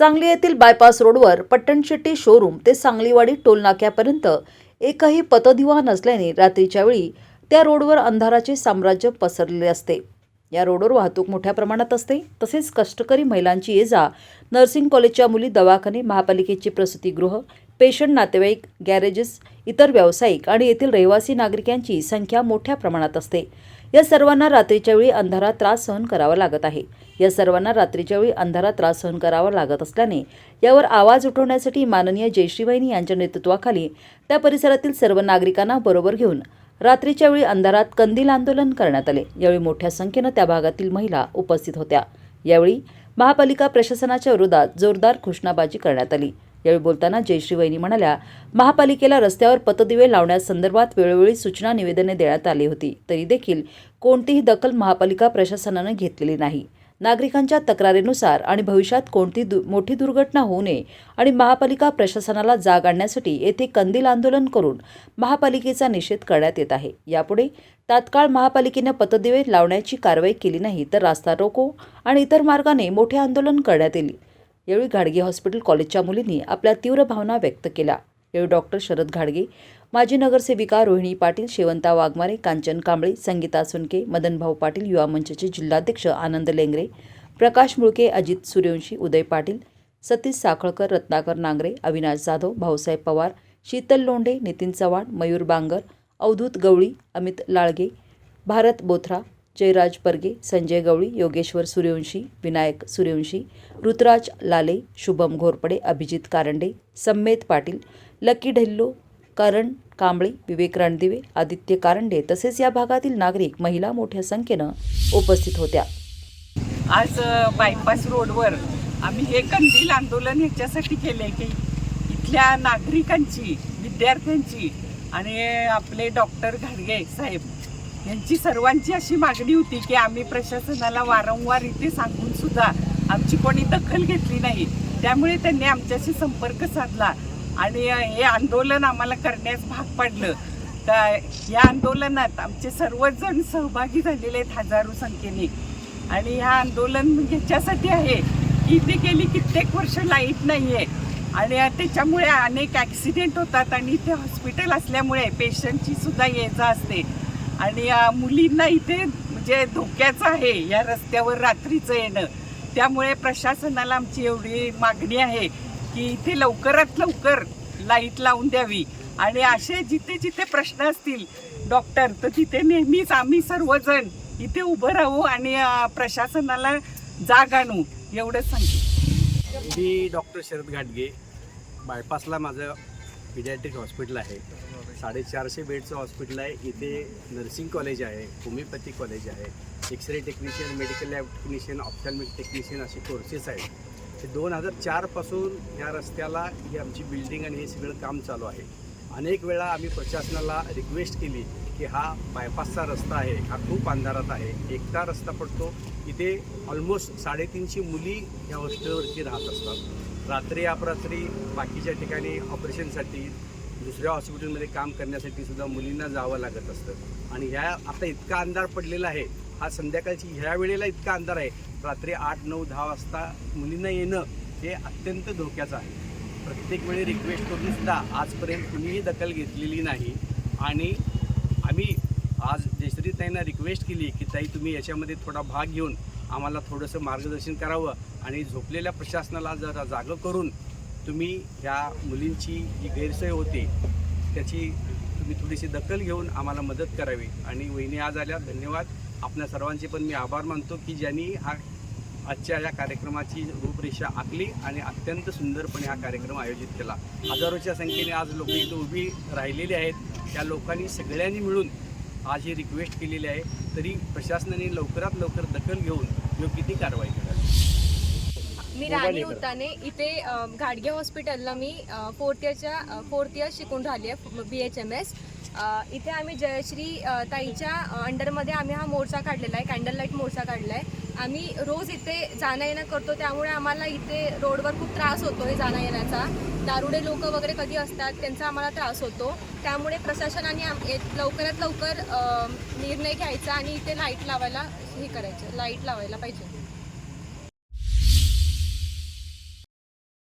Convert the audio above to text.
सांगली येथील बायपास रोडवर पट्टणशेट्टी शोरूम ते सांगलीवाडी टोलनाक्यापर्यंत एकही पतदिवा नसल्याने रात्रीच्या वेळी त्या रोडवर अंधाराचे साम्राज्य पसरलेले असते. या रोडवर वाहतूक मोठ्या प्रमाणात असते. तसेच कष्टकरी महिलांची ये जा नर्सिंग कॉलेजच्या मुली दवाखाने महापालिकेची प्रसूतीगृह पेशंट नातेवाईक गॅरेजेस इतर व्यावसायिक आणि येथील रहिवासी नागरिकांची संख्या मोठ्या प्रमाणात असते. या सर्वांना रात्रीच्या वेळी अंधारात त्रास सहन करावा लागत आहे. या सर्वांना रात्रीच्या वेळी अंधारात त्रास सहन करावा लागत असल्याने यावर आवाज उठवण्यासाठी माननीय जयश्रीवाहिनी यांच्या नेतृत्वाखाली त्या परिसरातील सर्व नागरिकांना बरोबर घेऊन रात्रीच्या वेळी अंधारात कंदील आंदोलन करण्यात आले. यावेळी मोठ्या संख्येनं त्या भागातील महिला उपस्थित होत्या. यावेळी महापालिका प्रशासनाच्या विरोधात जोरदार घोषणाबाजी करण्यात आली. यावेळी बोलताना जयश्री वहिनी म्हणाल्या महापालिकेला रस्त्यावर पतदिवे लावण्यासंदर्भात वेळोवेळी सूचना निवेदने देण्यात आली होती. तरी देखील कोणतीही दखल महापालिका प्रशासनानं घेतलेली नाही. नागरिकांच्या तक्रारीनुसार आणि भविष्यात कोणती दु मोठी दुर्घटना होऊ नये आणि महापालिका प्रशासनाला जाग आणण्यासाठी येथे कंदील आंदोलन करून महापालिकेचा निषेध करण्यात येत आहे. यापुढे तात्काळ महापालिकेनं पतदिवे लावण्याची कारवाई केली नाही तर रास्ता रोको आणि इतर मार्गाने मोठे आंदोलन करण्यात येईल. यावेळी घाडगे हॉस्पिटल कॉलेजच्या मुलींनी आपल्या तीव्र भावना व्यक्त केल्या. यावेळी डॉक्टर शरद घाडगे माजी नगरसेविका रोहिणी पाटील शेवंता वाघमारे कांचन कांबळे संगीता सुनके मदनभाऊ पाटील युवा मंचचे जिल्हाध्यक्ष आनंद लेंगरे प्रकाश मुळके अजित सूर्यवंशी उदय पाटील सतीश साखळकर रत्नाकर नांगरे अविनाश जाधव भाऊसाहेब पवार शीतल लोंढे नितीन चव्हाण मयूर बांगर अवधूत गवळी अमित लाळगे भारत बोथरा जयराज परगे संजय गवळी योगेश्वर सूर्यवंशी विनायक सूर्यवंशी ऋतुराज लाले शुभम घोरपडे अभिजित कारंडे सम्मेत पाटील लकी ढेल्लो करण कांबळे विवेक रणदिवे आदित्य कारंडे तसेच या भागातील नागरिक महिला मोठ्या संख्येनं उपस्थित होत्या. आज बायपास रोडवर आम्ही हे कंदील आंदोलन ह्याच्यासाठी केले की इथल्या नागरिकांची विद्यार्थ्यांची आणि आपले डॉक्टर घाडगे साहेब यांची सर्वांची अशी मागणी होती की आम्ही प्रशासनाला वारंवार इथे सांगून सुद्धा आमची कोणी दखल घेतली नाही. त्यामुळे त्यांनी आमच्याशी संपर्क साधला आणि हे आंदोलन आम्हाला करण्यास भाग पडलं. तर या आंदोलनात आमचे सर्वजण सहभागी झालेले आहेत हजारो संख्येने. आणि ह्या आंदोलन ह्याच्यासाठी आहे की इथे गेली कित्येक वर्ष लाइट नाही आहे आणि त्याच्यामुळे अनेक ॲक्सिडेंट होतात आणि इथे हॉस्पिटल असल्यामुळे पेशंटची सुद्धा ये जा असते. आणि मुलींना इथे म्हणजे धोक्याचं आहे या रस्त्यावर रात्रीचं येणं. त्यामुळे प्रशासनाला आमची एवढी मागणी आहे की इथे लवकरात लवकर लाइट लावून द्यावी. आणि असे जिथे जिथे प्रश्न असतील डॉक्टर तर तिथे नेहमीच आम्ही सर्वजण इथे उभं राहू आणि प्रशासनाला जाग आणू एवढंच सांगते मी डॉक्टर शरद घाटगे बायपासला माझं पिडॅट्रिक हॉस्पिटल आहे. साडेचारशे बेडचं हॉस्पिटल आहे. इथे नर्सिंग कॉलेज आहे होमिओपॅथिक कॉलेज आहे x ray technician medical lab technician ophthalmic technician असे कोर्सेस आहेत. हे दोन हजार चारपासून या रस्त्याला ही आमची बिल्डिंग आणि हे सगळं काम चालू आहे. अनेक वेळा आम्ही प्रशासनाला रिक्वेस्ट केली की हा बायपासचा रस्ता आहे हा खूप अंधारात आहे. एकटा रस्ता पडतो. इथे ऑलमोस्ट साडेतीनशे मुली या हॉस्टेलवरती राहत असतात. रात्री अपरात्री बाकीच्या ठिकाणी ऑपरेशनसाठी दुसऱ्या हॉस्पिटलमध्ये काम करण्यासाठी सुद्धा मुलींना जावं लागत असतं. आणि ह्या आता इतका अंधार पडलेला आहे. हा संध्याकाळची ह्या वेळेला इतका अंधार आहे. रात्री आठ नऊ दहा वाजता मुलींना येणं हे अत्यंत धोक्याचं आहे. प्रत्येक वेळी रिक्वेस्ट करून सुद्धा आजपर्यंत कुणीही दखल घेतलेली नाही. आणि आम्ही आज जयश्री ताईंना रिक्वेस्ट केली की ताई तुम्ही याच्यामध्ये थोडा भाग घेऊन आम्हाला थोडंसं मार्गदर्शन करावं आणि झोपलेल्या प्रशासनाला जरा जागं करून तुम्ही ह्या मुलींची जी गैरसोय होते त्याची तुम्ही थोडीशी दखल घेऊन आम्हाला मदत करावी. आणि वहिनी आज आल्या धन्यवाद. आपल्या सर्वांचे पण मी आभार मानतो की ज्यांनी हा आजच्या या कार्यक्रमाची रूपरेषा आखली आणि अत्यंत सुंदरपणे हा कार्यक्रम आयोजित केला. हजारोच्या संख्येने आज लोक इथं उभी राहिलेली आहेत. त्या लोकांनी सगळ्यांनी मिळून आज ही रिक्वेस्ट केलेली आहे. तरी प्रशासनाने लवकरात लवकर दखल घेऊन योग्य ती कारवाई करावी. मी राणी उताने इथे अ, घाडगे हॉस्पिटलला मी फोर्थ इयरच्या फोर्थ इयर शिकून राहिली आहे बी एच एम एस इथे आम्ही जयश्री ताईच्या अंडरमध्ये आम्ही हा मोर्चा काढलेला आहे कॅन्डल लाइट मोर्चा काढला आहे. आम्ही रोज इथे जाणं येणं करतो त्यामुळे आम्हाला इथे रोडवर खूप त्रास होतो आहे जाणं येण्याचा. दारुडे लोक वगैरे कधी असतात त्यांचा आम्हाला त्रास होतो. त्यामुळे प्रशासनाने लवकरात लवकर निर्णय घ्यायचा आणि इथे लाइट लावायला हे करायचं लाइट लावायला पाहिजे.